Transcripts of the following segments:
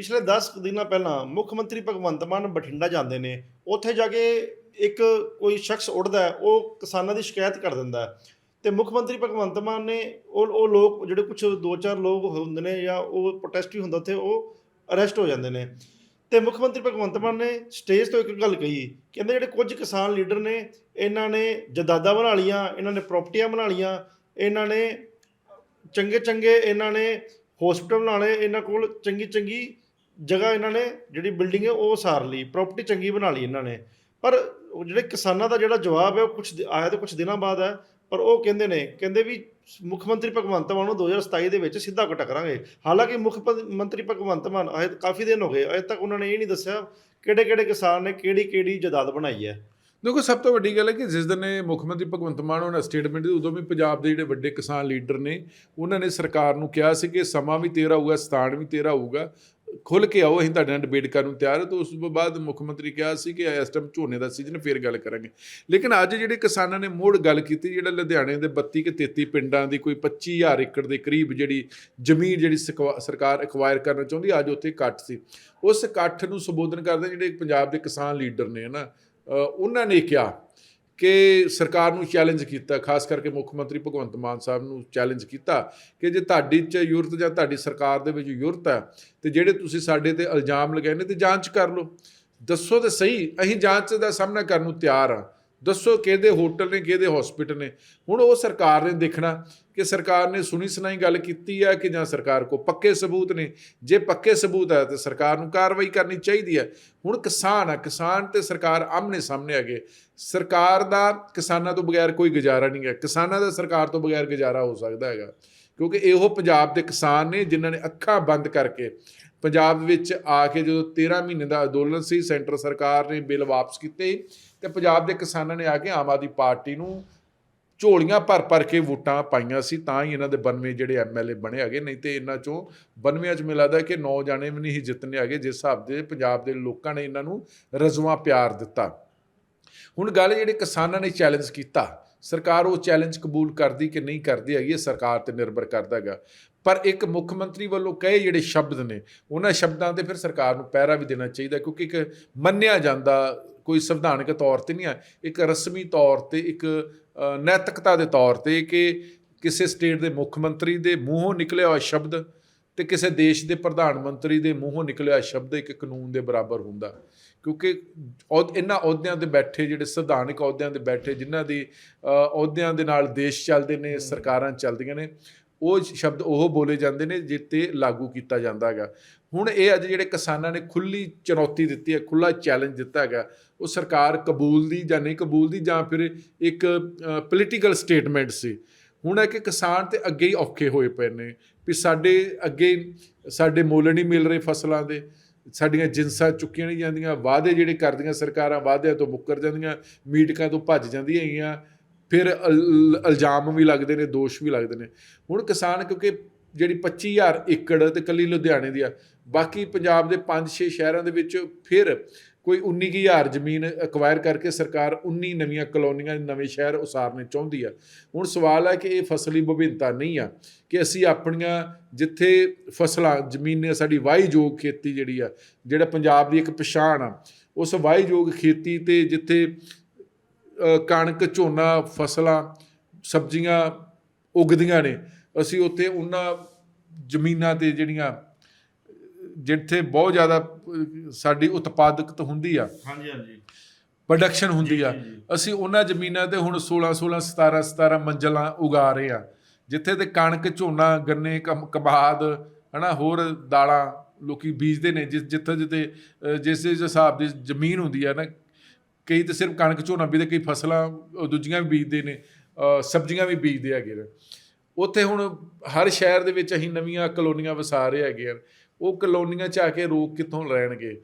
ਪਿਛਲੇ 10 ਦਿਨਾਂ ਪਹਿਲਾਂ ਮੁੱਖ ਮੰਤਰੀ ਭਗਵੰਤ ਮਾਨ ਬਠਿੰਡਾ ਜਾਂਦੇ ਨੇ, ਉੱਥੇ ਜਾ ਕੇ ਇੱਕ ਕੋਈ ਸ਼ਖਸ ਉੱਠਦਾ ਹੈ, ਉਹ ਕਿਸਾਨਾਂ ਦੀ ਸ਼ਿਕਾਇਤ ਕਰ ਦਿੰਦਾ ਹੈ। ਤੇ ਮੁੱਖ ਮੰਤਰੀ ਭਗਵੰਤ ਮਾਨ ਨੇ ਉਹ ਉਹ ਲੋਕ, ਜਿਹੜੇ ਕੁਝ ਦੋ ਚਾਰ ਲੋਕ ਹੁੰਦੇ ਨੇ ਜਾਂ ਉਹ ਪ੍ਰੋਟੈਸਟ ਵੀ ਹੁੰਦਾ ਉੱਥੇ, ਉਹ ਅਰੈਸਟ ਹੋ ਜਾਂਦੇ ਨੇ। ਤੇ ਮੁੱਖ ਮੰਤਰੀ ਭਗਵੰਤ ਮਾਨ ਨੇ ਸਟੇਜ ਤੋਂ ਇੱਕ ਗੱਲ ਕਹੀ, ਕਹਿੰਦੇ ਜਿਹੜੇ ਕੁਝ ਕਿਸਾਨ ਲੀਡਰ ਨੇ, ਇਹਨਾਂ ਨੇ ਜਦਾਦਾ ਬਣਾ ਲੀਆਂ ਇਹਨਾਂ ਨੇ ਪ੍ਰਾਪਰਟੀਆਂ ਬਣਾ ਲੀਆਂ ਇਹਨਾਂ ਨੇ ਚੰਗੇ ਚੰਗੇ ਇਹਨਾਂ ਨੇ ਹਸਪੀਟਲ ਬਣਾ ਇਹਨਾਂ ਕੋਲ ਚੰਗੀ ਚੰਗੀ ਜਗ੍ਹਾ ਇਹਨਾਂ ਨੇ, ਜਿਹੜੀ ਬਿਲਡਿੰਗ ਹੈ, ਉਹ ਸਾਰ ਲਈ ਪ੍ਰਾਪਰਟੀ ਚੰਗੀ ਬਣਾ ਲਈ ਇਹਨਾਂ ਨੇ। ਪਰ ਉਹ ਜਿਹੜੇ ਕਿਸਾਨਾਂ ਦਾ ਜਿਹੜਾ ਜਵਾਬ ਹੈ, ਉਹ ਕੁਝ ਆਇਆ ਤਾਂ ਕੁਝ ਦਿਨਾਂ ਬਾਅਦ ਹੈ, ਪਰ ਉਹ ਕਹਿੰਦੇ ਨੇ, ਕਹਿੰਦੇ ਵੀ ਮੁੱਖ ਮੰਤਰੀ ਭਗਵੰਤ ਮਾਨ ਨੂੰ 2027 ਦੇ ਵਿੱਚ ਸਿੱਧਾ ਕੋ ਟਕਰਾਂਗੇ ਹਾਲਾਂਕਿ ਮੁੱਖ ਮੰਤਰੀ ਭਗਵੰਤ ਮਾਨ ਅਜੇ ਕਾਫੀ ਦਿਨ ਹੋ ਗਏ, ਅਜੇ ਤੱਕ ਉਹਨਾਂ ਨੇ ਇਹ ਨਹੀਂ ਦੱਸਿਆ ਕਿਹੜੇ ਕਿਹੜੇ ਕਿਸਾਨ ਨੇ ਕਿਹੜੀ ਕਿਹੜੀ ਜਾਇਦਾਦ ਬਣਾਈ ਹੈ। ਦੇਖੋ, ਸਭ ਤੋਂ ਵੱਡੀ ਗੱਲ ਹੈ ਕਿ ਜਿਸ ਦਿਨ ਮੁੱਖ ਮੰਤਰੀ ਭਗਵੰਤ ਮਾਨ ਉਹਨਾਂ ਸਟੇਟਮੈਂਟ ਦਿੱਤੀ ਉਦੋਂ ਵੀ ਪੰਜਾਬ ਦੇ ਜਿਹੜੇ ਵੱਡੇ ਕਿਸਾਨ ਲੀਡਰ ਨੇ, ਉਹਨਾਂ ਨੇ ਸਰਕਾਰ ਨੂੰ ਕਿਹਾ ਸੀ ਕਿ ਸਮਾਂ ਵੀ ਤੇਰਾ ਹੋਊਗਾ, ਸਥਾਨ ਵੀ ਤੇਰਾ ਹੋਊਗਾ। ਖੁੱਲ ਕੇ ਆਓ, ਅਸੀਂ ਤੁਹਾਡੇ ਨਾਲ ਡਿਬੇਟ ਕਰਨ ਨੂੰ ਤਿਆਰ ਹਾਂ। ਤਾਂ ਉਸ ਤੋਂ ਬਾਅਦ ਮੁੱਖ ਮੰਤਰੀ ਕਿਹਾ ਸੀ ਕਿ ਇਸ ਟਾਈਮ ਝੋਨੇ ਦਾ ਸੀਜ਼ਨ ਫੇਰ ਗੱਲ ਕਰਾਂਗੇ। ਲੇਕਿਨ ਅੱਜ ਜਿਹੜੇ ਕਿਸਾਨਾਂ ਨੇ ਮੋੜ ਗੱਲ ਕੀਤੀ, ਜਿਹੜਾ ਲੁਧਿਆਣੇ ਦੇ 32 ਕਿ 33 ਪਿੰਡਾਂ ਦੀ ਕੋਈ 25000 ਏਕੜ ਦੇ ਕਰੀਬ ਜਿਹੜੀ ਜ਼ਮੀਨ ਜਿਹੜੀ ਸਕਵਾ- ਸਰਕਾਰ ਐਕਵਾਇਰ ਕਰਨਾ ਚਾਹੁੰਦੀ, ਅੱਜ ਉੱਥੇ ਇਕੱਠ ਸੀ। ਉਸ ਇਕੱਠ ਨੂੰ ਸੰਬੋਧਨ ਕਰਦੇ ਜਿਹੜੇ ਪੰਜਾਬ ਦੇ ਕਿਸਾਨ ਲੀਡਰ ਨੇ ਨਾ ਉਹਨਾਂ ਨੇ ਕਿਹਾ ਕਿ ਸਰਕਾਰ ਨੂੰ ਚੈਲੰਜ ਕੀਤਾ, ਖਾਸ ਕਰਕੇ ਮੁੱਖ ਮੰਤਰੀ ਭਗਵੰਤ ਮਾਨ ਸਾਹਿਬ ਨੂੰ ਚੈਲੰਜ ਕੀਤਾ ਕਿ ਜੇ ਤੁਹਾਡੀ ਚ ਯੂਰਤ ਜਾਂ ਤੁਹਾਡੀ ਸਰਕਾਰ ਦੇ ਵਿੱਚ ਯੂਰਤ ਹੈ, ਤੇ ਜਿਹੜੇ ਤੁਸੀਂ ਸਾਡੇ ਤੇ ਇਲਜ਼ਾਮ ਲਗਾਏ ਨੇ, ਤੇ ਜਾਂਚ ਕਰ ਲਓ। ਦੱਸੋ ਤੇ ਸਹੀ, ਅਸੀਂ ਜਾਂਚ ਦਾ ਸਾਹਮਣਾ ਕਰਨ ਨੂੰ ਤਿਆਰ ਆ ਦੱਸੋ ਕਿਹਦੇ ਹੋਟਲ ਨੇ, ਕਿਹਦੇ ਹਸਪੀਟਲ ਨੇ? ਹੁਣ ਉਹ ਸਰਕਾਰ ਨੇ ਦੇਖਣਾ ਕਿ ਸਰਕਾਰ ਨੇ ਸੁਣੀ ਸੁਣਾਈ ਗੱਲ ਕੀਤੀ ਆ ਕਿ ਜਾਂ ਸਰਕਾਰ ਕੋ ਪੱਕੇ ਸਬੂਤ ਨੇ? ਜੇ ਪੱਕੇ ਸਬੂਤ ਹੈ ਤੇ ਸਰਕਾਰ ਨੂੰ ਕਾਰਵਾਈ ਕਰਨੀ ਚਾਹੀਦੀ ਹੈ ਹੁਣ ਕਿਸਾਨ ਆ, ਕਿਸਾਨ ਤੇ ਸਰਕਾਰ ਆਮਨੇ ਸਾਹਮਣੇ ਹੈਗੇ। ਸਰਕਾਰ ਦਾ ਕਿਸਾਨਾਂ ਤੋਂ ਬਗੈਰ ਕੋਈ ਗੁਜ਼ਾਰਾ ਨਹੀਂ ਹੈ ਕਿਸਾਨਾਂ ਦਾ ਸਰਕਾਰ ਤੋਂ ਬਗੈਰ ਗੁਜ਼ਾਰਾ ਹੋ ਸਕਦਾ ਹੈਗਾ। ਕਿਉਂਕਿ ਇਹੋ ਪੰਜਾਬ ਦੇ ਕਿਸਾਨ ਨੇ ਜਿਨ੍ਹਾਂ ਨੇ ਅੱਖਾਂ ਬੰਦ ਕਰਕੇ ਪੰਜਾਬ ਵਿੱਚ ਆ ਕੇ ਜਦੋਂ 13 ਮਹੀਨੇ ਦਾ ਅੰਦੋਲਨ ਸੀ, ਸੈਂਟਰ ਸਰਕਾਰ ਨੇ ਬਿੱਲ ਵਾਪਸ ਕੀਤੇ। ਤੇ ਪੰਜਾਬ ਦੇ ਕਿਸਾਨਾਂ ਨੇ ਆ ਕੇ ਆਮ ਆਦਮੀ ਪਾਰਟੀ ਨੂੰ ਝੋਲੀਆਂ ਭਰ ਭਰ ਕੇ ਵੋਟਾਂ ਪਾਈਆਂ ਸੀ, ਤਾਂ ਹੀ ਇਹਨਾਂ ਦੇ 92 ਜਿਹੜੇ ਐਮਐਲਏ ਬਣੇ ਹੈਗੇ, ਨਹੀਂ ਤੇ ਇਹਨਾਂ ਚੋਂ 92 ਚ ਮਿਲਦਾ ਕਿ 9 ਜਾਣੇ ਵੀ ਨਹੀਂ ਸੀ ਜਿੱਤਨੇ ਹੈਗੇ, ਜਿਸ ਹਿਸਾਬ ਦੇ ਪੰਜਾਬ ਦੇ ਲੋਕਾਂ ਨੇ ਇਹਨਾਂ ਨੂੰ ਰਜ਼ਵਾ ਪਿਆਰ ਦਿੱਤਾ। ਹੁਣ ਗੱਲ ਜਿਹੜੇ ਕਿਸਾਨਾਂ ਨੇ ਚੈਲੰਜ ਕੀਤਾ, ਸਰਕਾਰ ਉਹ ਚੈਲੰਜ ਕਬੂਲ ਕਰਦੀ ਕਿ ਨਹੀਂ ਕਰਦੀ ਹੈਗੀ, ਇਹ ਸਰਕਾਰ ਤੇ ਨਿਰਭਰ ਕਰਦਾ ਹੈਗਾ। ਪਰ ਇੱਕ ਮੁੱਖ ਮੰਤਰੀ ਵੱਲੋਂ ਕਹੇ ਜਿਹੜੇ ਸ਼ਬਦ ਨੇ, ਉਹਨਾਂ ਸ਼ਬਦਾਂ ਤੇ ਫਿਰ ਸਰਕਾਰ ਨੂੰ ਪਹਿਰਾ ਵੀ ਦੇਣਾ ਚਾਹੀਦਾ, ਕਿਉਂਕਿ ਇੱਕ ਮੰਨਿਆ ਜਾਂਦਾ ਕੋਈ ਸੰਵਿਧਾਨਕ ਤੌਰ ਤੇ ਨਹੀਂ ਹੈ ਇੱਕ ਰਸਮੀ ਤੌਰ ਤੇ, ਇੱਕ ਨੈਤਿਕਤਾ ਦੇ ਤੌਰ ਤੇ ਕਿ ਕਿਸੇ ਸਟੇਟ ਦੇ ਮੁੱਖ ਮੰਤਰੀ ਦੇ ਮੂੰਹੋਂ ਨਿਕਲਿਆ ਹੋਇਆ ਸ਼ਬਦ ਤੇ ਕਿਸੇ ਦੇਸ਼ ਦੇ ਪ੍ਰਧਾਨ ਮੰਤਰੀ ਦੇ ਮੂੰਹੋਂ ਨਿਕਲਿਆ ਹੋਇਆ ਸ਼ਬਦ ਇੱਕ ਕਾਨੂੰਨ ਦੇ ਬਰਾਬਰ ਹੁੰਦਾ। ਕਿਉਂਕਿ ਅਹੁਦ- ਇਹਨਾਂ ਅਹੁਦਿਆਂ ਤੇ ਬੈਠੇ ਜਿਹੜੇ ਸੰਵਿਧਾਨਕ ਅਹੁਦਿਆਂ ਤੇ ਬੈਠੇ ਜਿਨ੍ਹਾਂ ਦੀ ਅਹੁਦਿਆਂ ਦੇ ਨਾਲ ਦੇਸ਼ ਚੱਲਦੇ ਨੇ, ਸਰਕਾਰਾਂ ਚੱਲਦੀਆਂ ਨੇ ਉਹ ਸ਼ਬਦ ਉਹ ਬੋਲੇ ਜਾਂਦੇ ਨੇ ਜਿੱਤੇ ਲਾਗੂ ਕੀਤਾ ਜਾਂਦਾ ਹੈਗਾ। ਹੁਣ ਇਹ ਅੱਜ ਜਿਹੜੇ ਕਿਸਾਨਾਂ ਨੇ ਖੁੱਲੀ ਚੁਣੌਤੀ ਦਿੱਤੀ ਹੈ ਖੁੱਲਾ ਚੈਲੰਜ ਦਿੱਤਾ ਹੈਗਾ, ਉਹ ਸਰਕਾਰ ਕਬੂਲ ਦੀ ਜਾਂ ਨਹੀਂ ਕਬੂਲ ਦੀ ਜਾਂ ਫਿਰ ਇੱਕ ਪੋਲੀਟੀਕਲ ਸਟੇਟਮੈਂਟ ਸੀ। ਹੁਣ ਹੈ ਕਿ ਕਿਸਾਨ ਤੇ ਅੱਗੇ ਹੀ ਔਖੇ ਹੋਏ ਪਏ ਨੇ ਵੀ ਸਾਡੇ ਅੱਗੇ, ਸਾਡੇ ਮੁੱਲ ਨਹੀਂ ਮਿਲ ਰਹੇ ਫਸਲਾਂ ਦੇ, ਸਾਡੀਆਂ ਜਿੰਸਾਂ ਚੁੱਕੀਆਂ ਨਹੀਂ ਜਾਂਦੀਆਂ, ਵਾਅਦੇ ਜਿਹੜੇ ਕਰਦੀਆਂ ਸਰਕਾਰਾਂ, ਵਾਅਦਿਆਂ ਤੋਂ ਮੁੱਕਰ ਜਾਂਦੀਆਂ ਮੀਟਿੰਗਾਂ ਤੋਂ ਭੱਜ ਜਾਂਦੀਆਂ ਹੈਗੀਆਂ ਫਿਰ ਇਲ- ਇਲਜ਼ਾਮ ਵੀ ਲੱਗਦੇ ਨੇ, ਦੋਸ਼ ਵੀ ਲੱਗਦੇ ਨੇ। ਹੁਣ ਕਿਸਾਨ ਕਿਉਂਕਿ ਜਿਹੜੀ 25000 ਏਕੜ ਤੇ ਕੱਲੀ ਲੁਧਿਆਣੇ ਦੀ ਆ, ਬਾਕੀ ਪੰਜਾਬ ਦੇ 5-6 ਸ਼ਹਿਰਾਂ ਦੇ ਵਿੱਚ ਫਿਰ ਕੋਈ 19000 ਜ਼ਮੀਨ ਐਕਵਾਇਰ ਕਰਕੇ ਸਰਕਾਰ 19 ਨਵੀਆਂ ਕਲੋਨੀਆਂ, ਨਵੇਂ ਸ਼ਹਿਰ ਉਸਾਰਨੇ ਚਾਹੁੰਦੀ ਆ। ਹੁਣ ਸਵਾਲ ਹੈ ਕਿ ਇਹ ਫਸਲੀ ਵਿਭਿੰਨਤਾ ਨਹੀਂ ਆ ਕਿ ਅਸੀਂ ਆਪਣੀਆਂ ਜਿੱਥੇ ਫਸਲਾਂ, ਜ਼ਮੀਨ, ਸਾਡੀ ਵਾਹੀਯੋਗ ਖੇਤੀ ਜਿਹੜੀ ਆ, ਜਿਹੜਾ ਪੰਜਾਬ ਦੀ ਇੱਕ ਪਛਾਣ ਆ, ਉਸ ਵਾਹੀਯੋਗ ਖੇਤੀ ਤੇ ਜਿੱਥੇ ਕਣਕ ਝੋਨਾ ਫਸਲਾਂ ਸਬਜ਼ੀਆਂ ਉਗਦੀਆਂ ਨੇ। ਅਸੀਂ ਉੱਥੇ ਉਹਨਾਂ ਜ਼ਮੀਨਾਂ ਤੇ ਜਿਹੜੀਆਂ ਜਿੱਥੇ ਬਹੁਤ ਜ਼ਿਆਦਾ ਸਾਡੀ ਉਤਪਾਦਕਤ ਹੁੰਦੀ ਆ ਹਾਂਜੀ ਹਾਂਜੀ। ਪ੍ਰੋਡਕਸ਼ਨ ਹੁੰਦੀ ਆ। ਅਸੀਂ ਉਹਨਾਂ ਜ਼ਮੀਨਾਂ ਤੇ ਹੁਣ 16 16 17 17 ਮੰਜ਼ਲਾਂ ਉਗਾ ਰਹੇ ਆ। ਜਿੱਥੇ ਤੇ ਕਣਕ ਝੋਨਾ ਗੰਨੇ ਕਬਾਦ ਹਨਾ ਹੋਰ ਦਾਲਾਂ ਲੋਕੀ ਬੀਜਦੇ ਨੇ। ਜਿਸ ਜਿੱਥੇ ਜਿੱਥੇ ਜਿਸ ਜਿਸ ਹਿਸਾਬ ਦੀ ਜ਼ਮੀਨ ਹੁੰਦੀ ਆ ਨਾ ਕਈ ਤਾਂ ਸਿਰਫ ਕਣਕ ਝੋਨਾ ਬੀਜਦੇ, ਕਈ ਫਸਲਾਂ ਦੂਜੀਆਂ ਵੀ ਬੀਜਦੇ ਨੇ ਸਬਜ਼ੀਆਂ ਵੀ ਬੀਜਦੇ ਹੈਗੇ ਨੇ। ਉੱਥੇ ਹੁਣ ਹਰ ਸ਼ਹਿਰ ਦੇ ਵਿੱਚ ਅਸੀਂ ਨਵੀਆਂ ਕਲੋਨੀਆਂ ਵਸਾ ਰਹੇ ਹੈਗੇ ਆ ਉਹ ਕਲੋਨੀਆਂ ਚ ਆ ਕੇ ਰੋਕ ਕਿੱਥੋਂ ਲੈਣਗੇ?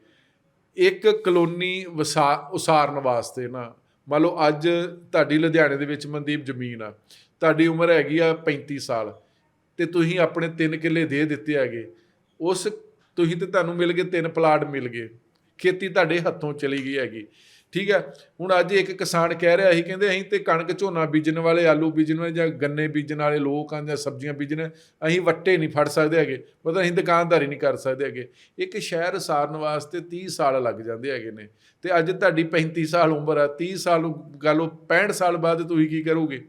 ਇੱਕ ਕਲੋਨੀ ਵਸਾ, ਉਸਾਰਨ ਵਾਸਤੇ ਨਾ, ਮੰਨ ਲਓ ਅੱਜ ਤੁਹਾਡੀ ਲੁਧਿਆਣੇ ਦੇ ਵਿੱਚ ਮਨਦੀਪ ਜ਼ਮੀਨ ਆ, ਤੁਹਾਡੀ ਉਮਰ ਹੈਗੀ ਆ 35 ਸਾਲ, ਤੇ ਤੁਸੀਂ ਆਪਣੇ 3 ਕਿੱਲੇ ਦੇ ਦਿੱਤੇ ਹੈਗੇ। ਉਸ, ਤੁਸੀਂ ਤੇ ਤੁਹਾਨੂੰ ਮਿਲ ਗਏ, ਤਿੰਨ ਪਲਾਟ ਮਿਲ ਗਏ। ਖੇਤੀ ਤੁਹਾਡੇ ਹੱਥੋਂ ਚਲੀ ਗਈ ਹੈਗੀ। ਠੀਕ ਹੈ? ਹੁਣ ਅੱਜ ਇੱਕ ਕਿਸਾਨ ਕਹਿ ਰਿਹਾ ਸੀ, ਕਹਿੰਦੇ ਅਸੀਂ ਤੇ ਕਣਕ ਝੋਨਾ ਬੀਜਣ ਵਾਲੇ, ਆਲੂ ਬੀਜਣ ਵਾਲੇ ਜਾਂ ਗੰਨੇ ਬੀਜਣ ਵਾਲੇ ਲੋਕ ਆ ਜਾਂ ਸਬਜ਼ੀਆਂ ਬੀਜਣ, ਅਸੀਂ ਵੱਟੇ ਨਹੀਂ ਫੜ ਸਕਦੇ ਹੈਗੇ। ਮਤਲਬ ਅਸੀਂ ਦੁਕਾਨਦਾਰੀ ਨਹੀਂ ਕਰ ਸਕਦੇ ਹੈਗੇ। ਇੱਕ ਸ਼ਹਿਰ ਸਾਰਨ ਵਾਸਤੇ 30 ਸਾਲ ਲੱਗ ਜਾਂਦੇ ਹੈਗੇ ਨੇ। ਤੇ ਅੱਜ ਤੁਹਾਡੀ 35 ਸਾਲ ਉਮਰ ਆ 30 ਸਾਲ ਨੂੰ ਗੱਲ ਉਹ 65 ਸਾਲ ਬਾਅਦ ਤੁਸੀਂ ਕੀ ਕਰੋਗੇ?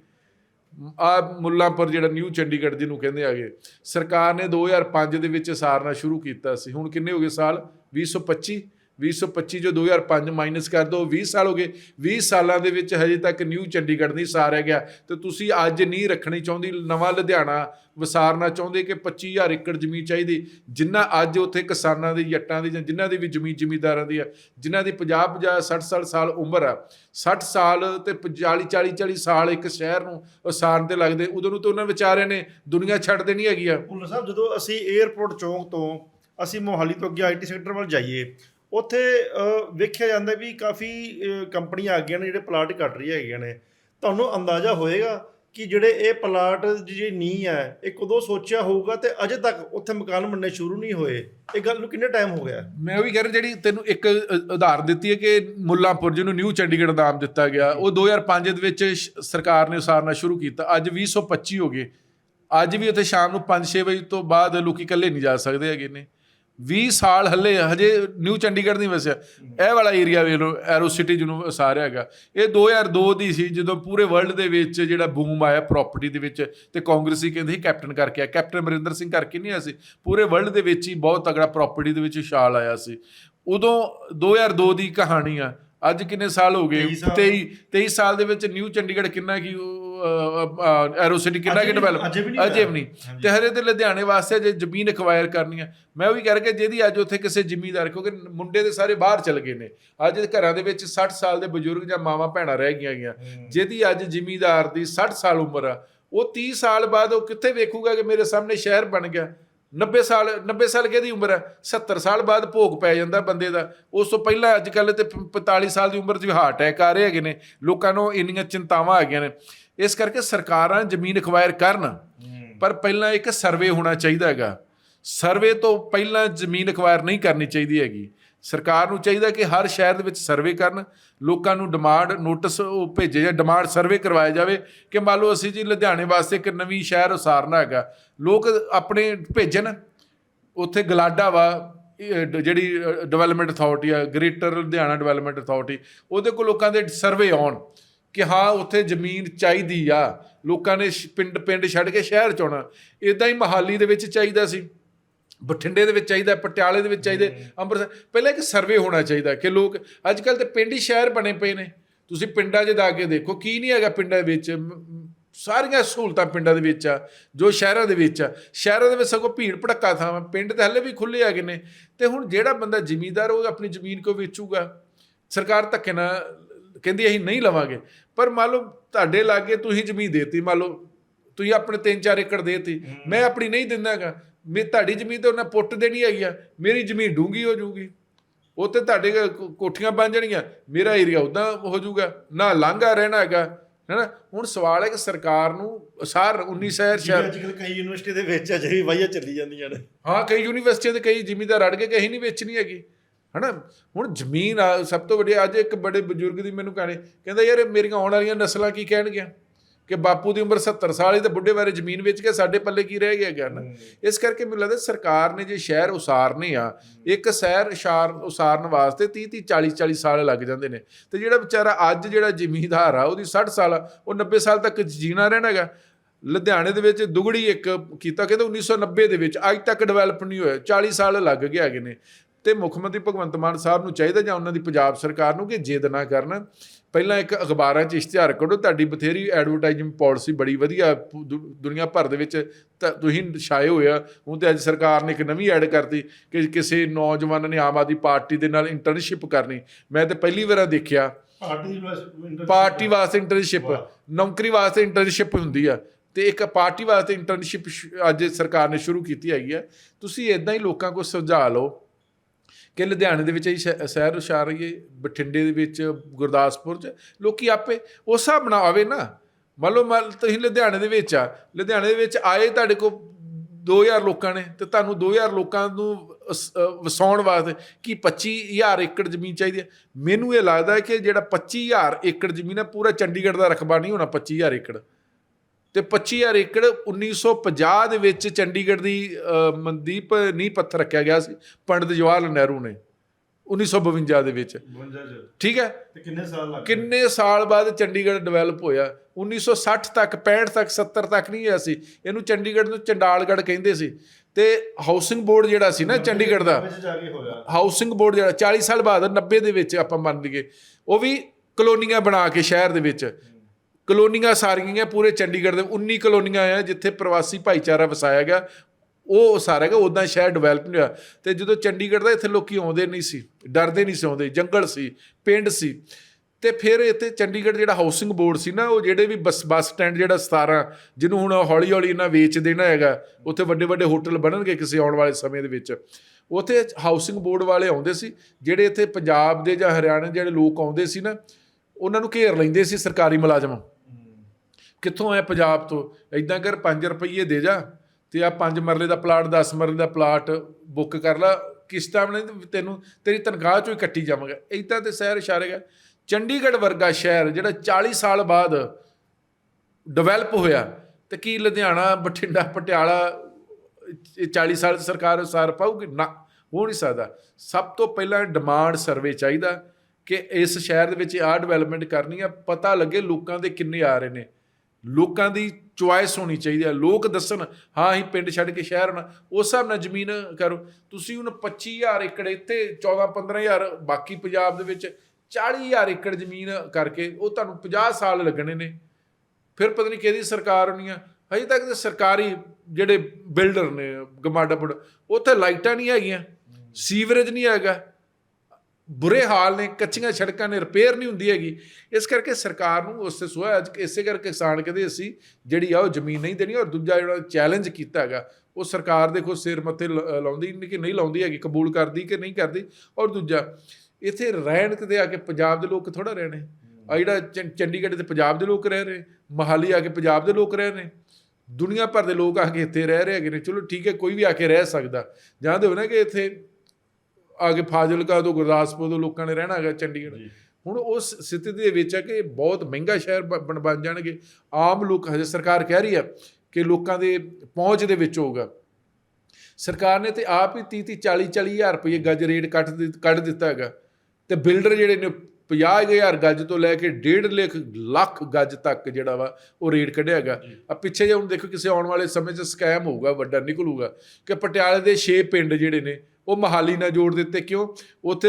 ਆ ਮੁੱਲਾਂਪੁਰ ਜਿਹੜਾ ਨਿਊ ਚੰਡੀਗੜ੍ਹ ਜਿਹਨੂੰ ਕਹਿੰਦੇ ਆਗੇ ਸਰਕਾਰ ਨੇ 2005 ਦੇ ਵਿੱਚ ਸਾਰਨਾ ਸ਼ੁਰੂ ਕੀਤਾ ਸੀ। ਹੁਣ ਕਿੰਨੇ ਹੋ ਗਏ ਸਾਲ? 2025 2025 ਜੋ 2005 ਮਾਈਨਸ ਕਰ ਦੋ 20 ਸਾਲ ਹੋ ਗਏ। 20 ਸਾਲਾਂ ਦੇ ਵਿੱਚ ਹਜੇ ਤੱਕ ਨਿਊ ਚੰਡੀਗੜ੍ਹ ਨਹੀਂ ਸਾਰਿਆ ਗਿਆ। ਤੇ ਤੁਸੀਂ ਅੱਜ ਨਹੀਂ ਰੱਖਣੀ ਚਾਹੁੰਦੀ, ਨਵਾਂ ਲੁਧਿਆਣਾ ਵਸਾਰਨਾ ਚਾਹੁੰਦੇ ਕਿ 25000 ਏਕੜ ਜ਼ਮੀਨ ਚਾਹੀਦੀ। ਜਿੰਨਾ ਅੱਜ ਉੱਥੇ ਕਿਸਾਨਾਂ ਦੀ ਜੱਟਾਂ ਦੀ ਜਾਂ ਜਿਨ੍ਹਾਂ ਦੀ ਵੀ ਜ਼ਮੀਨ ਜ਼ਿਮੀਂਦਾਰਾਂ ਦੀ ਆ, ਜਿਨ੍ਹਾਂ ਦੀ 50 50 60 60 ਸਾਲ ਉਮਰ ਆ 60 ਸਾਲ ਤੇ 40 40 40 ਸਾਲ ਇੱਕ ਸ਼ਹਿਰ ਨੂੰ ਵਸਾਰਨ ਤੇ ਲੱਗਦੇ, ਉਦੋਂ ਨੂੰ ਤਾਂ ਉਹਨਾਂ ਵਿਚਾਰਿਆਂ ਨੇ ਦੁਨੀਆ ਛੱਡ ਦੇਣੀ ਹੈਗੀ ਆ। ਭੁੱਲਰ ਸਾਹਿਬ, ਜਦੋਂ ਅਸੀਂ 에ਅਰਪੋਰਟ ਚੌਂਕ ਤੋਂ ਅਸੀਂ ਮੋਹਾਲੀ ਤੋਂ ਅੱਗੇ ਆਈਟੀ ਸੈਕਟਰ ਵੱਲ ਜਾਈਏ ਉੱਥੇ ਵੇਖਿਆ ਜਾਂਦਾ ਵੀ ਕਾਫੀ ਕੰਪਨੀਆਂ ਆ ਗਈਆਂ ਨੇ ਜਿਹੜੇ ਪਲਾਟ ਕੱਟ ਰਹੀਆਂ ਹੈਗੀਆਂ ਨੇ। ਤੁਹਾਨੂੰ ਅੰਦਾਜ਼ਾ ਹੋਏਗਾ ਕਿ ਜਿਹੜੇ ਇਹ ਪਲਾਟ ਦੀ ਜਿਹੜੀ ਨੀਂਹ ਹੈ, ਇਹ ਕਦੋਂ ਸੋਚਿਆ ਹੋਊਗਾ ਤੇ ਅਜੇ ਤੱਕ ਉੱਥੇ ਮਕਾਨ ਬਣਨੇ ਸ਼ੁਰੂ ਨਹੀਂ ਹੋਏ? ਇਹ ਗੱਲ ਨੂੰ ਕਿੰਨੇ ਟਾਈਮ ਹੋ ਗਿਆ? ਮੈਂ ਉਹ ਵੀ ਕਹਿ ਰਿਹਾ ਜਿਹੜੀ ਤੈਨੂੰ ਇੱਕ ਅ- ਉਦਾਹਰਨ ਦਿੱਤੀ ਹੈ ਕਿ ਮੁੱਲਾਂਪੁਰ ਜਿਹਨੂੰ ਨਿਊ ਚੰਡੀਗੜ੍ਹ ਨਾਮ ਦਿੱਤਾ ਗਿਆ, ਉਹ 2005 ਦੇ ਵਿੱਚ ਸ਼- ਸਰਕਾਰ ਨੇ ਉਸਾਰਨਾ ਸ਼ੁਰੂ ਕੀਤਾ। ਅੱਜ 2025 ਹੋ ਗਏ। ਅੱਜ ਵੀ ਉੱਥੇ ਸ਼ਾਮ ਨੂੰ 5-6 ਵਜੇ ਤੋਂ ਬਾਅਦ ਲੋਕੀ ਇਕੱਲੇ ਨਹੀਂ ਜਾ ਸਕਦੇ ਹੈਗੇ ਨੇ। 20 ਸਾਲ ਹੱਲੇ ਹਜੇ ਨਿਊ ਚੰਡੀਗੜ੍ਹ ਨਹੀਂ ਵਸਿਆ। ਇਹ ਵਾਲਾ ਏਰੀਆ ਵੇਖ ਲਓ ਐਰੋ ਸਿਟੀ ਜਿਹਨੂੰ ਉਸਾਰਿਆ ਹੈਗਾ। ਇਹ 2002 ਦੀ ਸੀ ਜਦੋਂ ਪੂਰੇ ਵਰਲਡ ਦੇ ਵਿੱਚ ਜਿਹੜਾ ਬੂਮ ਆਇਆ ਪ੍ਰਾਪਰਟੀ ਦੇ ਵਿੱਚ ਤੇ ਕਾਂਗਰਸੀ ਕਹਿੰਦੇ ਸੀ ਕੈਪਟਨ ਕਰਕੇ ਆ ਕੈਪਟਨ ਅਮਰਿੰਦਰ ਸਿੰਘ ਕਰਕੇ ਨਹੀਂ ਆਇਆ ਸੀ। ਪੂਰੇ ਵਰਲਡ ਦੇ ਵਿੱਚ ਹੀ ਬਹੁਤ ਤਗੜਾ ਪ੍ਰਾਪਰਟੀ ਦੇ ਵਿੱਚ ਛਾਲ ਆਇਆ ਸੀ। ਉਦੋਂ 2002 ਦੀ ਕਹਾਣੀ ਆ। ਅੱਜ ਕਿੰਨੇ ਸਾਲ ਹੋ ਗਏ? 23 ਸਾਲ। 23 23 ਸਾਲ ਦੇ ਵਿੱਚ ਨਿਊ ਚੰਡੀਗੜ੍ਹ ਕਿੰਨਾ ਕੀ ਐਰੋ ਸਿਟੀ ਕਿੰਨਾ ਕੀ ਡਿਵੈਲਪ ਅਜੇ ਵੀ ਨਹੀਂ। ਤੇ ਹਰੇ ਤੇ ਲੁਧਿਆਣੇ ਵਾਸਤੇ ਜੇ ਜ਼ਮੀਨ ਐਕਵਾਇਰ ਕਰਨੀ ਆ। ਮੈਂ ਉਹ ਵੀ ਕਹਿ ਰਿਹਾ ਕਿ ਜਿਹਦੀ ਅੱਜ ਉੱਥੇ ਕਿਸੇ ਜ਼ਿਮੀਂਦਾਰ ਕਿਉਂਕਿ ਮੁੰਡੇ ਦੇ ਸਾਰੇ ਬਾਹਰ ਚਲ ਗਏ ਨੇ। ਅੱਜ ਘਰਾਂ ਦੇ ਵਿੱਚ 60 ਸਾਲ ਦੇ ਬਜ਼ੁਰਗ ਜਾਂ ਮਾਵਾਂ ਭੈਣਾਂ ਰਹਿ ਗਈਆਂ ਗਈਆਂ। ਜਿਹਦੀ ਅੱਜ ਜ਼ਿਮੀਂਦਾਰ ਦੀ 60 ਸਾਲ ਉਮਰ ਆ। ਉਹ 30 ਸਾਲ ਬਾਅਦ ਉਹ ਕਿੱਥੇ ਵੇਖੂਗਾ ਕਿ ਮੇਰੇ ਸਾਹਮਣੇ ਸ਼ਹਿਰ ਬਣ ਗਿਆ। 90 ਸਾਲ 90 ਸਾਲ ਕਿਹਦੀ ਉਮਰ ਹੈ 70 ਸਾਲ ਬਾਅਦ ਭੋਗ ਪੈ ਜਾਂਦਾ ਬੰਦੇ ਦਾ। ਉਸ ਤੋਂ ਪਹਿਲਾਂ ਅੱਜ ਕੱਲ੍ਹ ਤੇ 45 ਸਾਲ ਦੀ ਉਮਰ 'ਚ ਵੀ ਹਾਰਟ ਅਟੈਕ ਆ ਰਹੇ ਹੈਗੇ ਨੇ। ਲੋਕਾਂ ਨੂੰ ਇੰਨੀਆਂ ਚਿੰਤਾਵਾਂ ਆ ਗਈਆਂ ਨੇ। ਇਸ ਕਰਕੇ ਸਰਕਾਰਾਂ ਜ਼ਮੀਨ ਅਕਵਾਇਰ ਕਰਨ। ਪਰ ਪਹਿਲਾਂ ਇੱਕ ਸਰਵੇ ਹੋਣਾ ਚਾਹੀਦਾ ਹੈਗਾ। ਸਰਵੇ ਤੋਂ ਪਹਿਲਾਂ ਜ਼ਮੀਨ ਅਕਵਾਇਰ ਨਹੀਂ ਕਰਨੀ ਚਾਹੀਦੀ ਹੈਗੀ। ਸਰਕਾਰ ਨੂੰ ਚਾਹੀਦਾ ਕਿ ਹਰ ਸ਼ਹਿਰ ਦੇ ਵਿੱਚ ਸਰਵੇ ਕਰਨ। ਲੋਕਾਂ ਨੂੰ ਡਿਮਾਂਡ ਨੋਟਿਸ ਉਹ ਭੇਜੇ ਜਾਂ ਡਿਮਾਂਡ ਸਰਵੇ ਕਰਵਾਇਆ ਜਾਵੇ ਕਿ ਮੰਨ ਲਓ ਅਸੀਂ ਜੀ ਲੁਧਿਆਣੇ ਵਾਸਤੇ ਇੱਕ ਨਵੀਂ ਸ਼ਹਿਰ ਉਸਾਰਨਾ ਹੈਗਾ। ਲੋਕ ਆਪਣੇ ਭੇਜਣ। ਉੱਥੇ ਗਲਾਡਾ ਵਾ ਜਿਹੜੀ ਡਿਵੈਲਪਮੈਂਟ ਅਥਾਰਟੀ ਆ ਗ੍ਰੇਟਰ ਲੁਧਿਆਣਾ ਡਿਵੈਲਪਮੈਂਟ ਅਥਾਰਟੀ ਉਹਦੇ ਕੋਲ ਲੋਕਾਂ ਦੇ ਸਰਵੇ ਆਉਣ। ਕਿ ਹਾਂ ਉੱਥੇ ਜ਼ਮੀਨ ਚਾਹੀਦੀ ਆ। ਲੋਕਾਂ ਨੇ ਪਿੰਡ ਪਿੰਡ ਛੱਡ ਕੇ ਸ਼ਹਿਰ ਚ ਆਉਣਾ। ਇਦਾਂ ਹੀ ਮਹਾਲੀ ਦੇ ਵਿੱਚ ਚਾਹੀਦਾ ਸੀ। ਬਠਿੰਡੇ ਦੇ ਵਿੱਚ ਚਾਹੀਦਾ ਪਟਿਆਲੇ ਦੇ ਵਿੱਚ ਚਾਹੀਦੇ ਅੰਮ੍ਰਿਤਸਰ। ਪਹਿਲਾਂ ਇੱਕ ਸਰਵੇ ਹੋਣਾ ਚਾਹੀਦਾ ਕਿ ਲੋਕ ਅੱਜ ਕੱਲ ਤੇ ਪਿੰਡ ਹੀ ਸ਼ਹਿਰ ਬਣੇ ਪਏ ਨੇ। ਤੁਸੀਂ ਪਿੰਡਾਂ 'ਚ ਜਾ ਕੇ ਦੇਖੋ ਕੀ ਨਹੀਂ ਹੈਗਾ ਪਿੰਡਾਂ ਵਿੱਚ? ਮ- ਮ- ਸਾਰੀਆਂ ਸਹੂਲਤਾਂ ਪਿੰਡਾਂ ਦੇ ਵਿੱਚ ਆ ਜੋ ਸ਼ਹਿਰਾਂ ਦੇ ਵਿੱਚ ਆ। ਸ਼ਹਿਰਾਂ ਦੇ ਵਿੱਚ ਸਗੋਂ ਭੀੜ ਭੜੱਕਾ ਥਾਂ ਪਿੰਡ ਤੇ ਹੱਲੇ ਵੀ ਖੁੱਲੇ ਹੈਗੇ ਨੇ। ਤੇ ਹੁਣ ਜਿਹੜਾ ਬੰਦਾ ਜ਼ਿਮੀਂਦਾਰ ਉਹ ਆਪਣੀ ਜ਼ਮੀਨ ਕੋ ਵੇਚੂਗਾ? ਸਰਕਾਰ ਧੱਕੇ ਨਾਲ ਕਹਿੰਦੀ ਅਸੀਂ ਨਹੀਂ ਲਵਾਂਗੇ। ਪਰ ਮੰਨ ਲਓ ਤੁਹਾਡੇ ਲਾਗੇ ਤੁਸੀਂ ਜ਼ਮੀਨ ਦੇਤੀ ਮੰਨ ਲਓ ਤੁਸੀਂ ਆਪਣੇ 3-4 ਏਕੜ ਦੇਤੀ ਮੈਂ ਆਪਣੀ ਨਹੀਂ ਦਿੰਦਾਗਾ ਮੇ ਤੁਹਾਡੀ ਜ਼ਮੀਨ ਤੇ ਉਹਨਾਂ ਪੁੱਟ ਦੇਣੀ ਹੈਗੀ ਆ ਮੇਰੀ ਜ਼ਮੀਨ ਡੂੰਗੀ ਹੋ ਜਾਊਗੀ। ਉਹ ਤੇ ਤੁਹਾਡੇ ਕੋ- ਕੋਠੀਆਂ ਬਣ ਜਾਣਗੀਆਂ ਮੇਰਾ ਏਰੀਆ ਉਦਾਂ ਹੋ ਜਾਊਗਾ ਨਾ ਲਾਂਘਾ ਰਹਿਣਾ ਹੈਗਾ ਹੈਨਾ? ਹੁਣ ਸਵਾਲ ਹੈ ਕਿ ਸਰਕਾਰ ਨੂੰ ਸਾਰ 19 ਸ਼ਹਿਰ ਸ਼ਹਿਰ ਅੱਜ ਕੱਲ ਕਈ ਯੂਨੀਵਰਸਿਟੀ ਦੇ ਵਿੱਚ ਅਜੇ ਵੀ ਵਾਹੀਆਂ ਚੱਲੀ ਜਾਂਦੀਆਂ ਨੇ। ਹਾਂ ਕਈ ਯੂਨੀਵਰਸਿਟੀਆਂ ਦੇ ਕਈ ਜ਼ਿਮੀਂਦਾਰ ਅੜ ਕੇ ਕਹੀ ਨਹੀਂ ਵੇਚਣੀ ਹੈਗੀ। ਹਨਾ? ਹੁਣ ਜ਼ਮੀਨ ਸਭ ਤੋਂ ਵੱਡੀ ਅੱਜ ਇੱਕ ਬੜੇ ਬਜ਼ੁਰਗ ਦੀ ਮੈਨੂੰ ਕਹਾਣੀ ਕਹਿੰਦਾ ਯਾਰ ਮੇਰੀਆਂ ਆਉਣ ਵਾਲੀਆਂ ਨਸਲਾਂ ਕੀ ਕਹਿਣਗੀਆਂ? ਕਿ ਬਾਪੂ ਦੀ ਉਮਰ 70 ਸਾਲ ਹੀ ਤੇ ਬੁੱਢੇ ਬਾਰੇ ਜ਼ਮੀਨ ਵੇਚ ਕੇ ਸਾਡੇ ਪੱਲੇ ਕੀ ਰਹਿ ਗਿਆ ਗਿਆਨ? ਇਸ ਕਰਕੇ ਮੈਨੂੰ ਲੱਗਦਾ ਸਰਕਾਰ ਨੇ ਜੇ ਸ਼ਹਿਰ ਉਸਾਰਨੇ ਆ ਇੱਕ ਸ਼ਹਿਰ ਉਸਾਰ ਉਸਾਰਨ ਵਾਸਤੇ 30 30 40 40 ਸਾਲ ਲੱਗ ਜਾਂਦੇ ਨੇ। ਤੇ ਜਿਹੜਾ ਵਿਚਾਰਾ ਅੱਜ ਜਿਹੜਾ ਜ਼ਿਮੀਂਦਾਰ ਆ ਉਹਦੀ 60 ਸਾਲ ਉਹ 90 ਸਾਲ ਤੱਕ ਜੀਣਾ ਰਹਿਣਾ ਹੈਗਾ। ਲੁਧਿਆਣੇ ਦੇ ਵਿੱਚ ਦੁਗੜੀ ਇੱਕ ਕੀਤਾ ਕਹਿੰਦੇ 1990 ਦੇ ਵਿੱਚ ਅੱਜ ਤੱਕ ਡਿਵੈਲਪ ਨਹੀਂ ਹੋਇਆ 40 ਸਾਲ ਲੱਗ ਗਏ ਹੈਗੇ ਨੇ। ਤੇ ਮੁੱਖ ਮੰਤਰੀ ਭਗਵੰਤ ਮਾਨ ਸਾਹਿਬ ਨੂੰ ਚਾਹੀਦਾ ਜਾਂ ਉਹਨਾਂ ਦੀ ਪੰਜਾਬ ਸਰਕਾਰ ਨੂੰ ਕਿ ਜਿੱਦ ਨਾ ਕਰਨ। ਪਹਿਲਾਂ ਇੱਕ ਅਖਬਾਰਾਂ 'ਚ ਇਸ਼ਤਿਹਾਰ ਕੱਢੋ ਤੁਹਾਡੀ ਬਥੇਰੀ ਐਡਵਰਟਾਈਜ਼ਿੰਗ ਪਾਲਿਸੀ ਬੜੀ ਵਧੀਆ ਦੁਨੀਆ ਭਰ ਦੇ ਵਿੱਚ ਤੁਸੀਂ ਛਾਏ ਹੋਏ ਆ। ਹੁਣ ਤੇ ਅੱਜ ਸਰਕਾਰ ਨੇ ਇੱਕ ਨਵੀਂ ਐਡ ਕਰਤੀ ਕਿ ਕਿਸੇ ਨੌਜਵਾਨ ਨੇ ਆਮ ਆਦਮੀ ਪਾਰਟੀ ਦੇ ਨਾਲ ਇੰਟਰਨਸ਼ਿਪ ਕਰਨੀ। ਮੈਂ ਤੇ ਪਹਿਲੀ ਵਾਰ ਦੇਖਿਆ। ਪਾਰਟੀ ਵਾਸਤੇ ਇੰਟਰਨਸ਼ਿਪ। ਨੌਕਰੀ ਵਾਸਤੇ ਇੰਟਰਨਸ਼ਿਪ ਹੁੰਦੀ ਆ। ਤੇ ਇੱਕ ਪਾਰਟੀ ਵਾਸਤੇ ਇੰਟਰਨਸ਼ਿਪ ਅੱਜ ਸਰਕਾਰ ਨੇ ਸ਼ੁਰੂ ਕੀਤੀ ਹੈਗੀ ਆ। ਤੁਸੀਂ ਇਦਾਂ ਹੀ ਲੋਕਾਂ ਕੋਲ ਸੁਝਾ ਲਓ। ਕਿ ਲੁਧਿਆਣੇ ਦੇ ਵਿੱਚ ਹੀ ਸ਼ਹਿ- ਸ਼ਹਿਰ ਉਛਾਰ ਬਠਿੰਡੇ ਦੇ ਵਿੱਚ, ਗੁਰਦਾਸਪੁਰ ਚ, ਲੋਕੀ ਆਪੇ ਉਸ ਹਿਸਾਬ ਨਾਲ ਆਵੇ ਨਾ। ਮੰਨ ਲਓ, ਮੰਨ, ਤੁਸੀਂ ਲੁਧਿਆਣੇ ਦੇ ਵਿੱਚ ਆ, ਲੁਧਿਆਣੇ ਦੇ ਵਿੱਚ ਆਏ ਤੁਹਾਡੇ ਕੋਲ 2000 ਲੋਕਾਂ ਨੇ ਤੇ ਤੁਹਾਨੂੰ 2000 ਲੋਕਾਂ ਨੂੰ ਵਸਾਉਣ ਵਾਸਤੇ ਕੀ 25000 ਏਕੜ ਜ਼ਮੀਨ ਚਾਹੀਦੀ ਹੈ? ਮੈਨੂੰ ਇਹ ਲੱਗਦਾ ਹੈ ਕਿ ਜਿਹੜਾ 25000 ਏਕੜ ਜ਼ਮੀਨ ਹੈ, ਪੂਰਾ ਚੰਡੀਗੜ੍ਹ ਦਾ ਰਕਬਾ ਨਹੀਂ ਹੋਣਾ 25000 ਏਕੜ। ਤੇ 25000 ਏਕੜ 1950 ਦੇ ਵਿੱਚ ਚੰਡੀਗੜ੍ਹ ਦੀ ਮਨਦੀਪ ਨੀਂਹ ਪੱਥਰ ਰੱਖਿਆ ਗਿਆ ਸੀ ਪੰਡਿਤ ਜਵਾਹਰ ਲਾਲ ਨਹਿਰੂ ਨੇ 1952 ਦੇ ਵਿੱਚ। 52 ਚ। ਠੀਕ ਹੈ? ਤੇ ਕਿੰਨੇ ਸਾਲ ਲੱਗ ਕਿੰਨੇ ਸਾਲ ਬਾਅਦ ਚੰਡੀਗੜ੍ਹ ਡਿਵੈਲਪ ਹੋਇਆ? 1960 ਤੱਕ 65 ਤੱਕ 70 ਤੱਕ ਨਹੀਂ ਹੋਇਆ ਸੀ। ਇਹਨੂੰ ਚੰਡੀਗੜ੍ਹ ਨੂੰ ਚੰਡਾਲਗੜ੍ਹ ਕਹਿੰਦੇ ਸੀ। ਤੇ ਹਾਊਸਿੰਗ ਬੋਰਡ ਜਿਹੜਾ ਸੀ ਨਾ ਚੰਡੀਗੜ੍ਹ ਦਾ ਹਾਊਸਿੰਗ ਬੋਰਡ ਜਿਹੜਾ 40 ਸਾਲ ਬਾਅਦ 90 ਦੇ ਵਿੱਚ ਆਪਾਂ ਮੰਨ ਲਈਏ ਉਹ ਵੀ ਕਲੋਨੀਆਂ ਬਣਾ ਕੇ ਸ਼ਹਿਰ ਦੇ ਵਿੱਚ। ਕਲੋਨੀਆਂ ਸਾਰੀਆਂ ਪੂਰੇ ਚੰਡੀਗੜ੍ਹ ਦੇ 19 ਕਲੋਨੀਆਂ ਆ ਜਿੱਥੇ ਪ੍ਰਵਾਸੀ ਭਾਈਚਾਰਾ ਵਸਾਇਆ ਗਿਆ। ਉਹ ਸਾਰਾ ਹੈਗਾ ਉਦਾਂ ਸ਼ਹਿਰ ਡਿਵੈਲਪ ਨਹੀਂ ਹੋਇਆ। ਤੇ ਜਦੋਂ ਚੰਡੀਗੜ੍ਹ ਦਾ ਇੱਥੇ ਲੋਕੀ ਆਉਂਦੇ ਨਹੀਂ ਸੀ, ਡਰਦੇ ਨਹੀਂ ਸੀ ਆਉਂਦੇ, ਜੰਗਲ ਸੀ, ਪਿੰਡ ਸੀ। ਤੇ ਫਿਰ ਇੱਥੇ ਚੰਡੀਗੜ੍ਹ ਜਿਹੜਾ ਹਾਊਸਿੰਗ ਬੋਰਡ ਸੀ ਨਾ, ਉਹ ਜਿਹੜੇ ਵੀ ਬੱਸ ਬੱਸ ਸਟੈਂਡ ਜਿਹੜਾ 17 ਜਿਹਨੂੰ ਹੁਣ ਹੌਲੀ ਹੌਲੀ ਇਹਨਾਂ ਵੇਚ ਦੇਣਾ ਹੈਗਾ, ਉੱਥੇ ਵੱਡੇ ਵੱਡੇ ਹੋਟਲ ਬਣਨਗੇ ਕਿਸੇ ਆਉਣ ਵਾਲੇ ਸਮੇਂ ਦੇ ਵਿੱਚ। ਉੱਥੇ ਹਾਊਸਿੰਗ ਬੋਰਡ ਵਾਲੇ ਆਉਂਦੇ ਸੀ, ਜਿਹੜੇ ਇੱਥੇ ਪੰਜਾਬ ਦੇ ਜਾਂ ਹਰਿਆਣਾ ਦੇ ਜਿਹੜੇ ਲੋਕ ਆਉਂਦੇ ਸੀ ਨਾ, ਉਹਨਾਂ ਨੂੰ ਘੇਰ ਲੈਂਦੇ ਸੀ ਸਰਕਾਰੀ ਮੁਲਾਜ਼ਮ। ਕਿੱਥੋਂ ਆਇਆ ਪੰਜਾਬ ਤੋਂ? ਇਦਾਂ ਕਰ 5 ਰੁਪਏ ਦੇ ਜਾ ਤੇ ਆ 5 ਮਰਲੇ ਦਾ ਪਲਾਟ 10 ਮਰਲੇ ਦਾ ਪਲਾਟ ਬੁੱਕ ਕਰ ਲੈ। ਕਿਸ਼ਤਾਂ ਬਣੇ ਤੇ ਤੈਨੂੰ, ਤੇਰੀ ਤਨਖਾਹ ਚੋਂ ਹੀ ਕੱਟੀ ਜਾਵਾਂਗਾ। ਇਦਾਂ ਤੇ ਸ਼ਹਿਰ ਇਸ਼ਾਰੇ ਚੰਡੀਗੜ੍ਹ ਵਰਗਾ ਸ਼ਹਿਰ ਜਿਹੜਾ 40 ਸਾਲ ਬਾਅਦ ਡਿਵੈਲਪ ਹੋਇਆ ਤੇ ਕੀ ਲੁਧਿਆਣਾ, ਬਠਿੰਡਾ, ਪਟਿਆਲਾ, ਇਹ 40 ਸਾਲ ਸਰਕਾਰ ਸਾਰ ਪਾਊਗੀ? ਨਾ, ਹੋ ਨਹੀਂ ਸਕਦਾ। ਸਭ ਤੋਂ ਪਹਿਲਾਂ ਡਿਮਾਂਡ ਸਰਵੇ ਚਾਹੀਦਾ ਕਿ ਇਸ ਸ਼ਹਿਰ ਦੇ ਵਿੱਚ ਆਹ ਡਿਵੈਲਪਮੈਂਟ ਕਰਨੀ ਆ। ਪਤਾ ਲੱਗੇ ਲੋਕਾਂ ਦੇ ਕਿੰਨੇ ਆ ਰਹੇ ਨੇ। ਲੋਕਾਂ ਦੀ ਚੁਆਇਸ ਹੋਣੀ ਚਾਹੀਦੀ ਹੈ। ਲੋਕ ਦੱਸਣ, ਹਾਂ, ਅਸੀਂ ਪਿੰਡ ਛੱਡ ਕੇ ਸ਼ਹਿਰ ਆਉਣਾ ਉਸ ਹਿਸਾਬ ਨਾਲ ਜ਼ਮੀਨ ਕਰੋ। ਤੁਸੀਂ ਹੁਣ 25000 ਏਕੜ ਇੱਥੇ 14 15000 ਬਾਕੀ ਪੰਜਾਬ ਦੇ ਵਿੱਚ 40000 ਏਕੜ ਜ਼ਮੀਨ ਕਰਕੇ ਉਹ ਤੁਹਾਨੂੰ 50 ਸਾਲ ਲੱਗਣੇ ਨੇ। ਫਿਰ ਪਤਾ ਨਹੀਂ ਕਿਹਦੀ ਸਰਕਾਰ ਹੋਣੀ ਆ। ਹਜੇ ਤੱਕ ਤੇ ਸਰਕਾਰੀ ਜਿਹੜੇ ਬਿਲਡਰ ਨੇ, ਗਮਾਡਾਪੁਰ, ਉੱਥੇ ਲਾਈਟਾਂ ਨਹੀਂ ਹੈਗੀਆਂ। ਸੀਵਰੇਜ ਨਹੀਂ ਹੈਗਾ। ਬੁਰੇ ਹਾਲ ਨੇ, ਕੱਚੀਆਂ ਸੜਕਾਂ ਨੇ ਰਿਪੇਅਰ ਨਹੀਂ ਹੁੰਦੀ ਹੈਗੀ। ਇਸ ਕਰਕੇ ਸਰਕਾਰ ਨੂੰ ਉਸ ਤੇ ਸੋਇਆ ਅੱਜ ਇਸੇ ਕਰਕੇ ਕਿਸਾਨ ਕਹਿੰਦੇ ਅਸੀਂ ਜਿਹੜੀ ਆ ਉਹ ਜ਼ਮੀਨ ਨਹੀਂ ਦੇਣੀ ਔਰ ਦੂਜਾ ਜਿਹੜਾ ਚੈਲੰਜ ਕੀਤਾ ਹੈਗਾ, ਉਹ ਸਰਕਾਰ ਦੇਖੋ ਸਿਰ ਮੱਥੇ ਲ- ਲਾਉਂਦੀ ਨਹੀਂ ਕਿ ਨਹੀਂ ਲਾਉਂਦੀ ਹੈਗੀ, ਕਬੂਲ ਕਰਦੀ ਕਿ ਨਹੀਂ ਕਰਦੀ। ਔਰ ਦੂਜਾ, ਇੱਥੇ ਰਹਿਣ ਤੇ ਆ ਕੇ ਪੰਜਾਬ ਦੇ ਲੋਕ ਥੋੜਾ ਰਹਿਣੇ। ਆ ਜਿਹੜਾ ਚੰ- ਚੰਡੀਗੜ੍ਹ ਤੇ ਪੰਜਾਬ ਦੇ ਲੋਕ ਰਹਿ ਰਹੇ, ਮਹਾਲੀ ਆ ਕੇ ਪੰਜਾਬ ਦੇ ਲੋਕ ਰਹਿ ਰਹੇ, ਦੁਨੀਆ ਭਰ ਦੇ ਲੋਕ ਆ ਕੇ ਇੱਥੇ ਰਹਿ ਰਹੇ ਹੈਗੇ ਨੇ। ਚਲੋ ਠੀਕ ਹੈ, ਕੋਈ ਵੀ ਆ ਕੇ ਰਹਿ ਸਕਦਾ। ਜਾਂਦੇ ਹੋ ਨਾ ਕਿ ਇੱਥੇ ਆ ਕੇ ਫਾਜ਼ਿਲਕਾ ਤੋਂ ਗੁਰਦਾਸਪੁਰ ਤੋਂ ਲੋਕਾਂ ਨੇ ਰਹਿਣਾ ਹੈਗਾ ਚੰਡੀਗੜ੍ਹ। ਹੁਣ ਉਸ ਸਥਿਤੀ ਦੇ ਵਿੱਚ ਹੈ ਕਿ ਬਹੁਤ ਮਹਿੰਗਾ ਸ਼ਹਿਰ ਬਣ ਬਣ ਜਾਣਗੇ। ਆਮ ਲੋਕ ਹਜੇ ਸਰਕਾਰ ਕਹਿ ਰਹੀ ਹੈ ਕਿ ਲੋਕਾਂ ਦੇ ਪਹੁੰਚ ਦੇ ਵਿੱਚ ਹੋਊਗਾ। ਸਰਕਾਰ ਨੇ ਤੇ ਆਪ ਹੀ 30 30 40 40 ਹਜ਼ਾਰ ਰੁਪਏ ਗੱਜ ਰੇਟ ਕੱਟ ਕੱਢ ਦਿੱਤਾ ਹੈਗਾ। ਤੇ ਬਿਲਡਰ ਜਿਹੜੇ ਨੇ 50000 ਗੱਜ ਤੋਂ ਲੈ ਕੇ 1.5 ਲੱਖ ਲੱਖ ਗੱਜ ਤੱਕ ਜਿਹੜਾ ਵਾ ਉਹ ਰੇਟ ਕੱਢਿਆ ਹੈਗਾ। ਆ ਪਿੱਛੇ ਜੇ ਹੁਣ ਦੇਖੋ ਕਿਸੇ ਆਉਣ ਵਾਲੇ ਸਮੇਂ 'ਚ ਸਕੈਮ ਹੋਊਗਾ ਵੱਡਾ ਨਿਕਲੂਗਾ ਕਿ ਪਟਿਆਲੇ ਦੇ 6 ਪਿੰਡ ਜਿਹੜੇ ਨੇ ਉਹ ਮਹਾਲੀ ਨਾਲ ਜੋੜ ਦਿੱਤੇ ਕਿਉਂ? ਉੱਥੇ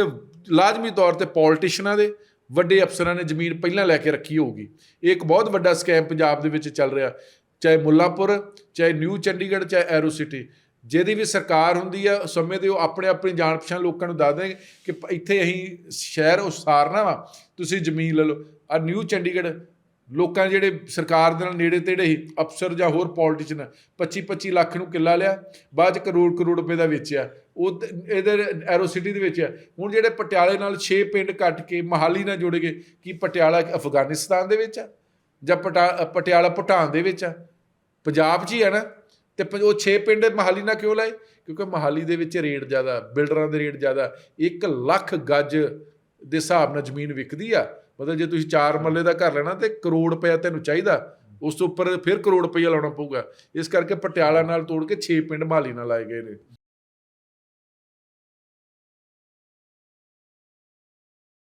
ਲਾਜ਼ਮੀ ਤੌਰ ਤੇ ਪੋਲਿਟਿਸ਼ਨਾਂ ਦੇ ਵੱਡੇ ਅਫਸਰਾਂ ਨੇ ਜ਼ਮੀਨ ਪਹਿਲਾਂ ਲੈ ਕੇ ਰੱਖੀ ਹੋਊਗੀ। ਇਹ ਇੱਕ ਬਹੁਤ ਵੱਡਾ ਸਕੈਮ ਪੰਜਾਬ ਦੇ ਵਿੱਚ ਚੱਲ ਰਿਹਾ। ਚਾਹੇ ਮੁੱਲਾਪੁਰ, ਚਾਹੇ ਨਿਊ ਚੰਡੀਗੜ੍ਹ, ਚਾਹੇ ਐਰੋ ਸਿਟੀ ਜਿਹਦੀ ਵੀ ਸਰਕਾਰ ਹੁੰਦੀ ਆ, ਉਸ ਸਮੇਂ ਤੇ ਉਹ ਆਪਣੇ ਆਪਣੀ ਜਾਣ ਪਛਾਣ ਲੋਕਾਂ ਨੂੰ ਦੱਸ ਦੇਣਗੇ ਕਿ ਇੱਥੇ ਅਸੀਂ ਸ਼ਹਿਰ ਉਸਾਰਨਾ ਵਾ, ਤੁਸੀਂ ਜ਼ਮੀਨ ਲੈ ਲਓ। ਆ ਨਿਊ ਚੰਡੀਗੜ੍ਹ ਲੋਕਾਂ ਜਿਹੜੇ ਸਰਕਾਰ ਦੇ ਨਾਲ ਨੇੜੇ ਤੇੜੇ ਹੀ ਅਫਸਰ ਜਾਂ ਹੋਰ ਪੋਲੀਟੀਸ਼ੀਅਨ 25 25 ਲੱਖ ਨੂੰ ਕਿੱਲਾ ਲਿਆ, ਬਾਅਦ ਚ ਕਰੋੜ ਕਰੋੜ ਰੁਪਏ ਦਾ ਵੇਚਿਆ, ਉਹ ਤੇ- ਇਹਦੇ ਐਰੋ ਸਿਟੀ ਦੇ ਵਿੱਚ ਆ। ਹੁਣ ਜਿਹੜੇ ਪਟਿਆਲੇ ਨਾਲ 6 ਪਿੰਡ ਕੱਟ ਕੇ ਮਹਾਲੀ ਨਾਲ ਜੁੜ ਗਏ, ਕੀ ਪਟਿਆਲਾ ਅਫਗਾਨਿਸਤਾਨ ਦੇ ਵਿੱਚ ਆ? ਜਾਂ ਪਟਾ- ਪਟਿਆਲਾ ਭੂਟਾਨ ਦੇ ਵਿੱਚ ਆ? ਪੰਜਾਬ 'ਚ ਹੀ ਆ ਨਾ? ਤੇ ਪ- ਉਹ 6 ਪਿੰਡ ਮਹਾਲੀ ਨਾਲ ਕਿਉਂ ਲਾਏ? ਕਿਉਂਕਿ ਮਹਾਲੀ ਦੇ ਵਿੱਚ ਰੇਟ ਜ਼ਿਆਦਾ, ਬਿਲਡਰਾਂ ਦੇ ਰੇਟ ਜ਼ਿਆਦਾ 1 ਲੱਖ ਗੱਜ ਦੇ ਹਿਸਾਬ ਨਾਲ ਜ਼ਮੀਨ ਵਿਕਦੀ ਆ। ਮਤਲਬ ਜੇ ਤੁਸੀਂ 4 ਮਰਲੇ ਦਾ ਘਰ ਲੈਣਾ ਤੇ ਕਰੋੜ ਰੁਪਇਆ ਤੈਨੂੰ ਚਾਹੀਦਾ, ਉਸ ਤੋਂ ਉੱਪਰ ਫਿਰ ਕਰੋੜ ਰੁਪਇਆ ਲਾਉਣਾ ਪਊਗਾ। ਇਸ ਕਰਕੇ ਪਟਿਆਲਾ ਨਾਲ ਤੋੜ ਕੇ 6 ਪਿੰਡ ਮਾਲੀ ਨਾਲ ਲਾਏ ਗਏ ਨੇ।